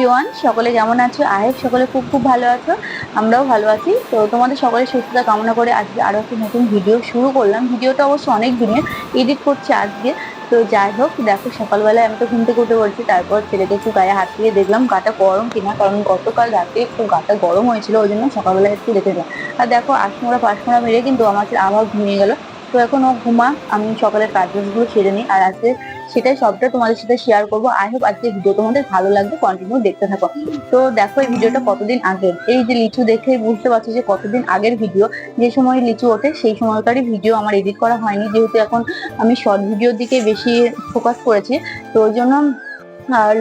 Everyone সকলে কেমন আছো? আই হোপ সকলে খুব খুব ভালো আছো? আমরাও ভালো আছি। তো তোমাদের সকলের সুস্থতা কামনা করে আজকে আরও একটা নতুন ভিডিও শুরু করলাম। ভিডিওটা অবশ্য অনেক দিনের এডিট করছি আজকে। তো যাই হোক, দেখো সকালবেলায় আমি তো ঘুম থেকে উঠে পড়ছি, তারপর ছেলেকে একটু গায়ে হাত দিয়ে দেখলাম, গাটা গরম কিনা? কারণ গতকাল রাতে একটু গাটা গরম হয়েছিল, ওই জন্য সকালবেলায় একটু দেখে দিলাম। আর দেখো আশমোড়া পাশমোড়া মেরে কিন্তু আমার আবার ঘুমিয়ে গেল। তো এখন ও ঘুমা আমি সকালের কাজগুলো সেরে নিই। আর আজকে সেটাই সবটা তোমাদের সাথে শেয়ার করব। আই হোপ আজকে ভিডিও তোমাদের ভালো লাগবে কন্টিনিউ দেখতে থাকো। তো দেখো এই ভিডিওটা কতদিন আগের এই যে লিচু দেখে বুঝতে পারছ যে কতদিন আগের ভিডিও যে সময় লিচু ওঠে, সেই সময়কারই ভিডিও আমার এডিট করা হয়নি। যেহেতু এখন আমি শর্ট ভিডিওর দিকে বেশি ফোকাস করেছি, তো ওই জন্য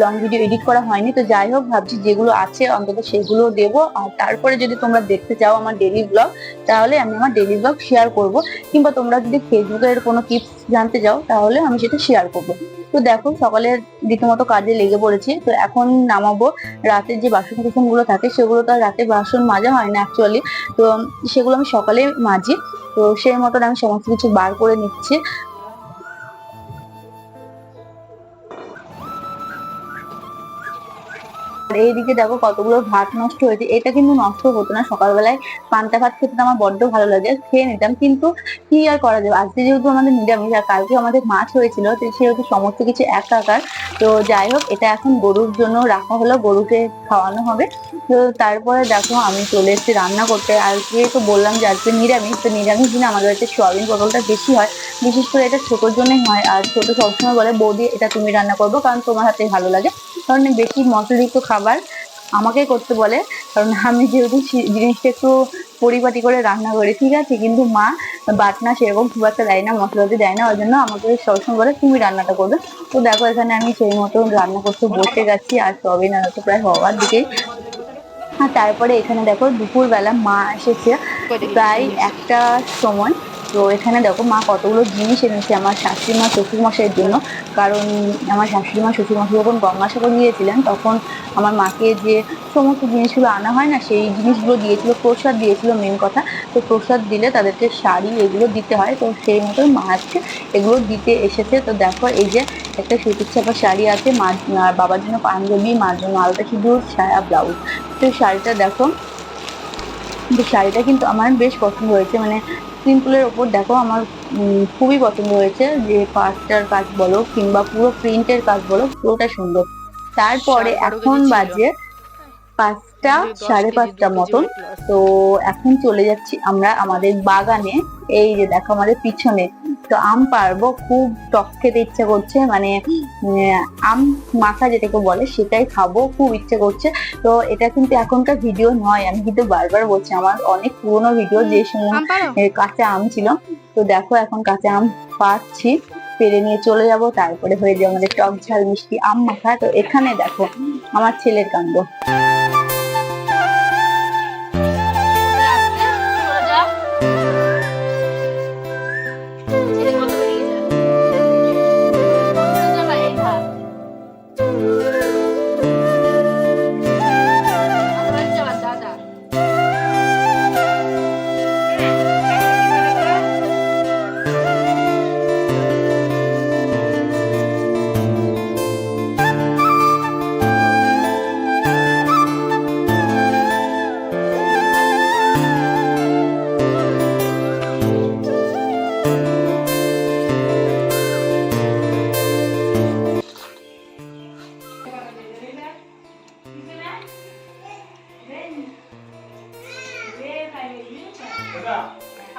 লং ভিডিও এডিট করা হয়নি, তো যাই হোক, ভাবছি যেগুলো আছে, অন্তত সেগুলো দেবো। আর তারপরে যদি তোমরা দেখতে চাও আমার ডেলি ব্লগ তাহলে আমি আমার ডেলি ব্লগ শেয়ার করব। কিংবা তোমরা যদি ফেসবুকের কোনো টিপস জানতে চাও, তাহলে আমি সেটা শেয়ার করব। তো দেখো সকালে রীতিমতো কাজে লেগে পড়েছি। তো এখন নামাবো। রাতের যে বাসন কুসনগুলো থাকে, সেগুলো তো রাতে বাসন মাজা হয় না অ্যাকচুয়ালি তো সেগুলো আমি সকালে মাজি। তো সেই মতন আমি সমস্ত কিছু বার করে নিচ্ছি। এইদিকে দেখো কতগুলো ভাত নষ্ট হয়েছে। এটা কিন্তু নষ্ট হতো না। সকালবেলায় পান্তা ভাত খেতে আমার বড্ড ভালো লাগে। খেয়ে নিতাম। কিন্তু কি আর করা যাবে? আজকে যেহেতু আমাদের নিরামিষ আর কালকে আমাদের মাছ হয়েছিল, তো সেহেতু সমস্ত কিছু একাকার তো যাই হোক, এটা এখন গরুর জন্য রাখা হলো। গরুকে খাওয়ানো হবে। তো তারপরে দেখো, আমি চলে এসেছি রান্না করতে। আজকে তো বললাম যে আজকে নিরামিষ, তো নিরামিষ দিনে আমাদের হচ্ছে সোয়াবিন পটলটা বেশি হয়। বিশেষ করে এটা ছোটোর জন্যই হয়। আর ছোটো সবসময় বলে, বৌদি, এটা তুমি রান্না করব কারণ তোমার হাতে ভালো লাগে। কারণ বেশি মশলাযুক্ত খাবার আমাকে করতে বলে। কারণ আমি যেহেতু জিনিসটা একটু পরিপাটি করে রান্না করি ঠিক আছে? কিন্তু মা বাটনা সেরকম খুব একটা দেয় না মশলাতে দেয় না। ওই জন্য আমাকে সবসময় বলে তুমি রান্নাটা করবে। তো দেখো এখানে আমি সেই মতো রান্না করতে বসে গেছি আর সবই না তো প্রায় হওয়ার দিকেই। আর তারপরে এখানে দেখো দুপুরবেলা মা এসেছে প্রায় একটা সময়। তো এখানে দেখো মা কতগুলো জিনিস এনেছে আমার শাশুড়ি মা শ্বশুর মশাইয়ের জন্য। কারণ আমার শাশুড়ি মা শ্বশুর মশাই যখন গঙ্গাসাগর গিয়েছিলেন তখন আমার মাকে যে সমস্ত জিনিসগুলো আনা হয় না, সেই জিনিসগুলো দিয়েছিল, প্রসাদ দিয়েছিল মেন কথা। তো প্রসাদ দিলে তাদেরকে শাড়ি এগুলো দিতে হয়। তো সেই মতো মা আজকে এগুলো দিতে এসেছে। তো দেখো এই যে একটা সুতির ছাপা শাড়ি আছে, মা বাবার জন্য পাঞ্জাবি, মার জন্য আলতা সিঁদুর সায়া ব্লাউজ। তো শাড়িটা দেখো শাড়িটা কিন্তু আমার বেশ পছন্দ হয়েছে। মানে সিম্পলের ওপর দেখো আমার উম, খুবই পছন্দ হয়েছে। যে পাঁচটার কাজ বলো কিংবা পুরো প্রিন্টের কাজ বলো পুরোটা সুন্দর। তারপরে এখন বাজে পাঁচটা সাড়ে পাঁচটা মতন। তো এখন চলে যাচ্ছি আমরা আমাদের বাগানে। এই যে দেখো আমাদের পিছনে তো আম পারব খুব টক খেতে ইচ্ছে করছে মানে আম মাখা যেটাকে বলে সেটাই খাব খুব ইচ্ছে করছে। তো এটা কিন্তু এখনকার ভিডিও নয় আমি কিন্তু বারবার বলছি আমার অনেক পুরোনো ভিডিও যে সময় কাঁচা আম ছিল। তো দেখো এখন কাঁচা আম পাচ্ছি পেরে নিয়ে চলে যাব তারপরে হয়ে যাবে আমাদের টক ঝাল মিষ্টি আম মাখা। তো এখানে দেখো আমার ছেলের কাণ্ড।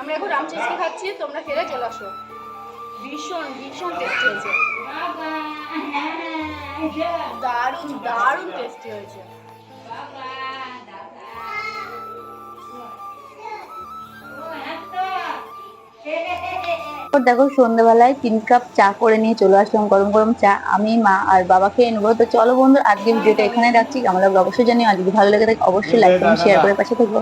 আমরা এখন রাম খাচ্ছি, তোমরা চলে আসো। ভীষণ ভীষণ টেস্টি হয়েছে। দারুণ দারুণ টেস্টি হয়েছে। দেখো, সন্ধ্যাবেলায় তিন কাপ চা করে নিয়ে চলে আসলাম, গরম গরম চা। আমি, মা আর বাবা খেয়ে নেব। তো চলো বন্ধু আজকে ভিডিওটা এখানে রাখছি। আমরা অবশ্যই জানি যদি ভালো লেগে থাকে, অবশ্যই লাইক শেয়ার করে পাশে থাকব